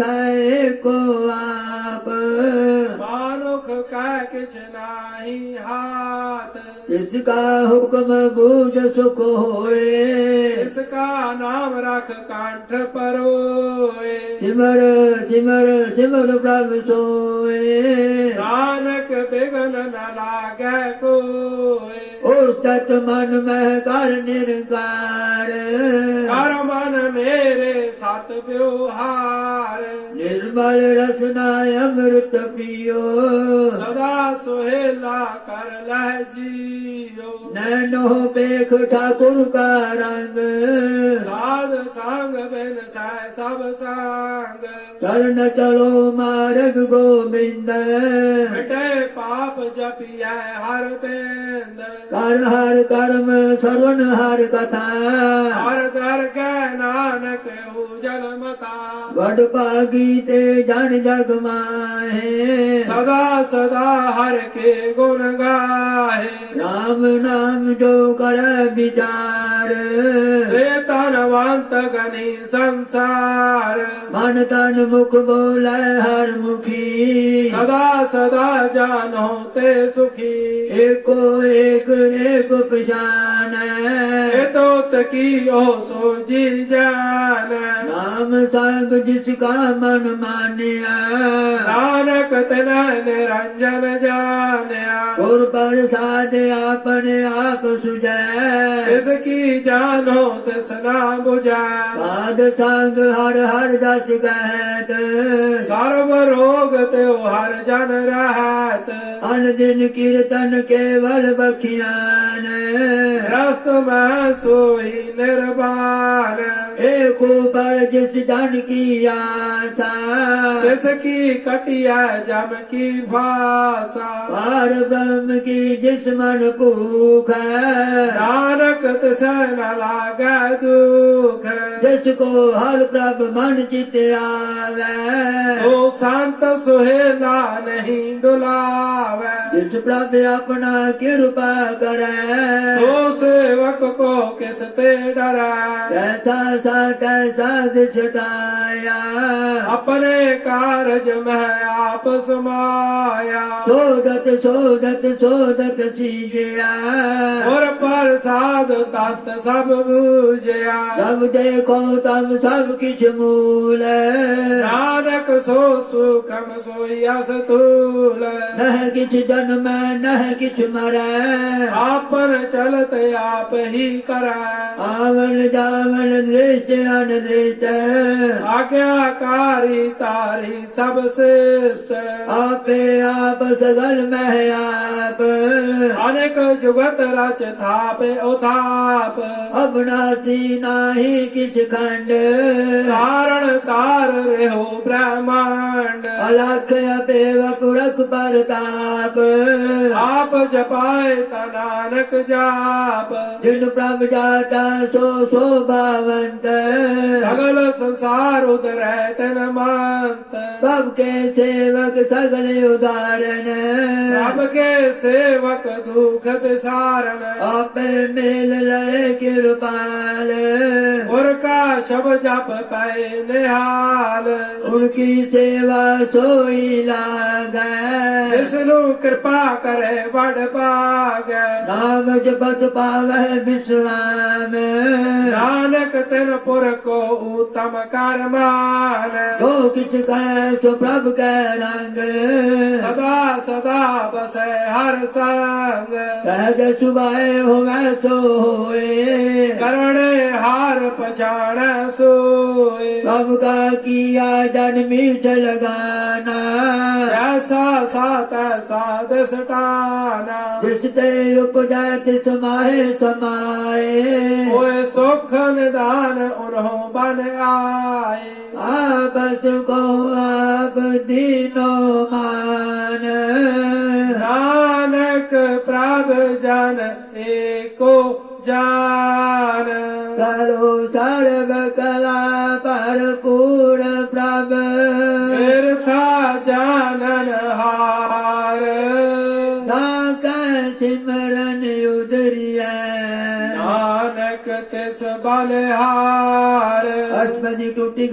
कह को आप। मानुख कह किछ नाही हाथ। जिसका हुक्म बूझ सुख होए। इसका नाम रख कंठ परोए। सिमर सिमर सिमर प्रभु सोए। नानक बिघन न लागे कोए। और मन में कर निरंकार। कर मन मेरे साथ व्यवहार। ਨਿਰਮਲ ਰਸਨਾ ਅੰਮ੍ਰਿਤ ਪੀਓ। ਸਦਾ ਸੁਹੇਲਾ ਕਰ ਲਹਿ ਜੀਓ। ਨੈਨੋ ਬੇਖ ਠਾਕੁਰ ਕਾ ਰੰਗ। ਸਾਧ ਸੰਗ ਬਿਨ ਸਹਿ ਸਭ ਸੰਗ। ਚਰਨ ਚਲੋ ਮਾਰਗ ਗੋਬਿੰਦ। ਮਿਟੇ ਪਾਪ ਜਪੀਐ ਹਰ ਬਿੰਦ ਕਰ ਹਰ ਕਰਮ ਸਰਵਨ ਹਰ ਕਥਾ। ਹਰ ਦਰ ਕੈ ਨਾਨਕ ਉਜਲ ਮਤਾ। ਵਡ ਭਾਗੀ ਤੇ ਜਨ ਜਗ ਮਾਹੇ। ਸਦਾ ਸਦਾ ਹਰ ਕੇ ਗੁਣ ਗਾਏ ਰਾਮ ਨਾਮ ਜੋ ਕਰ ਵਿਚਾਰ। ਸੇ ਧਨਵੰਤ ਗਨੀ ਸੰਸਾਰ। ਮਨ ਤਨ ਮੁਖ ਬੋਲੇ ਹਰ ਮੁਖੀ। ਸਦਾ ਸਦਾ ਜਾਨੋ ਤੇ ਸੁਖੀ। ਏਕ ਏਕ ਤੋ ਤਕੀ ਉਹ ਸੋ ਜੀ ਜਾਨ? ਨਾਮ ਸੰਗ ਜਿਸ ਕਾ ਮਨ ਮਾਨਿਆ। ਨਾਨਕ ਤਨੈ ਨਿਰੰਜਨ ਜਾਣਿਆ। ਗੁਰ ਪ੍ਰਸਾਦ ਆਪਣੇ ਆਪ ਸੁਝੈ। ਇਸ ਕੀ ਜਾਨੋ ਤਿਸ ਨਾ 부ਝੈ ਸਾਧ ਸੰਗ ਹਰ ਹਰ ਜਸ ਗਹਿਤ ਸਰਬ ਰੋਗ ਤਿਉ ਹਰ ਜਨ ਰਹਤ। ਅਨ ਦਿਨ ਕੀਰਤਨ ਕੇਵਲ ਬਖਿਆਨ ਰਸ ਮੈਂ ਸੋਈ ਨਿਰਵਾਨ ਏਕੋ ਪਰ ਜਿਸ ਜਨ ਕੀ ਆਸਾ ਤਿਸ ਕੀ ਕਟਿਆ ਜਮ ਕੀ ਫਾਸਾ ਪਾਰ ਬ੍ਰਹਮ ਕੀ ਜਿਸ ਮਨ ਭੂਖ ਹੈ ਨਾਨਕ ਤਿਸੈ ਨ ਲਾਗੈ ਦੁਖ ਜਿਸ ਕੋ ਹਰ ਪ੍ਰਭ ਮਨ ਚਿਤ ਆਵੇ ਸੋ ਸੰਤ ਸੁਹੇਲਾ ਨਹੀਂ ਡੁਲਾਵੈ जिस प्रभ अपना कृपा करे। सो सेवक को किस ते डरा। कैसा सा कैसा दिशटाया अपने कारज में आप समाया। शोधत शोधत शोधत सी गया प्रसाद तत् सब बुझया तब देखो तब सब किस मूल नानक सो सुखम सो यस तूल नह किछ जन्म नह किछ मर आपन चलत आप ही कर आवन जावन दृष्ट अन दृष्ट आज्ञाकारी तारी सब श्रेष्ठ आपे आप सगल मह आप अनेक जुगत रच था थाप ओ थाप। अब नासी नाही किछ खंड? कारण कार रहो ब्रह्मांड। अलख अपेव पुरख परताप आप जपाए तनानक जाप। जिन प्रभ जाता सो सो शोभावंत सगल संसार उदर तन मांत। प्रभ के सेवक सगले उदाहरण। सबके सेवक दुख विसारण आप मिल लय कृपाल। उनका शब जप पाए निहाल? उनकी सेवा सोई लाग। विष्णु कृपा करे बड़ पाग। नाम जपत पावे विश्राम। नानक तिन पुर को उत्तम कर मान दो किस कह सो प्रभ कह रंग। सदा बसे हर संग। सहज सुबह तो होए। करण हार पछाण सोए। सबका किया जन मीठ लगाना। ऐसा सात साध सटाना। जिस ते उपजाय तिस माहे समाए। ओए सुख निदान उन्हों बन आए। आप को आप ਜਨ ਏਕੋ ਜਾਨ ਕਰੋ ਸਰਬ ਕਲਾ ਭਰਪੂਰ ਪ੍ਰਭ ਬਿਰਥਾ ਜਾਨਨ ਹਾਰ ਨਾ ਕੈ ਸਿਮਰਨ ਉਦਰੀਐ ਨਾਨਕ ਤਿਸ ਬਲਿਹਾਰ ਅਸਮਦੀ ਟੁੱਟੀ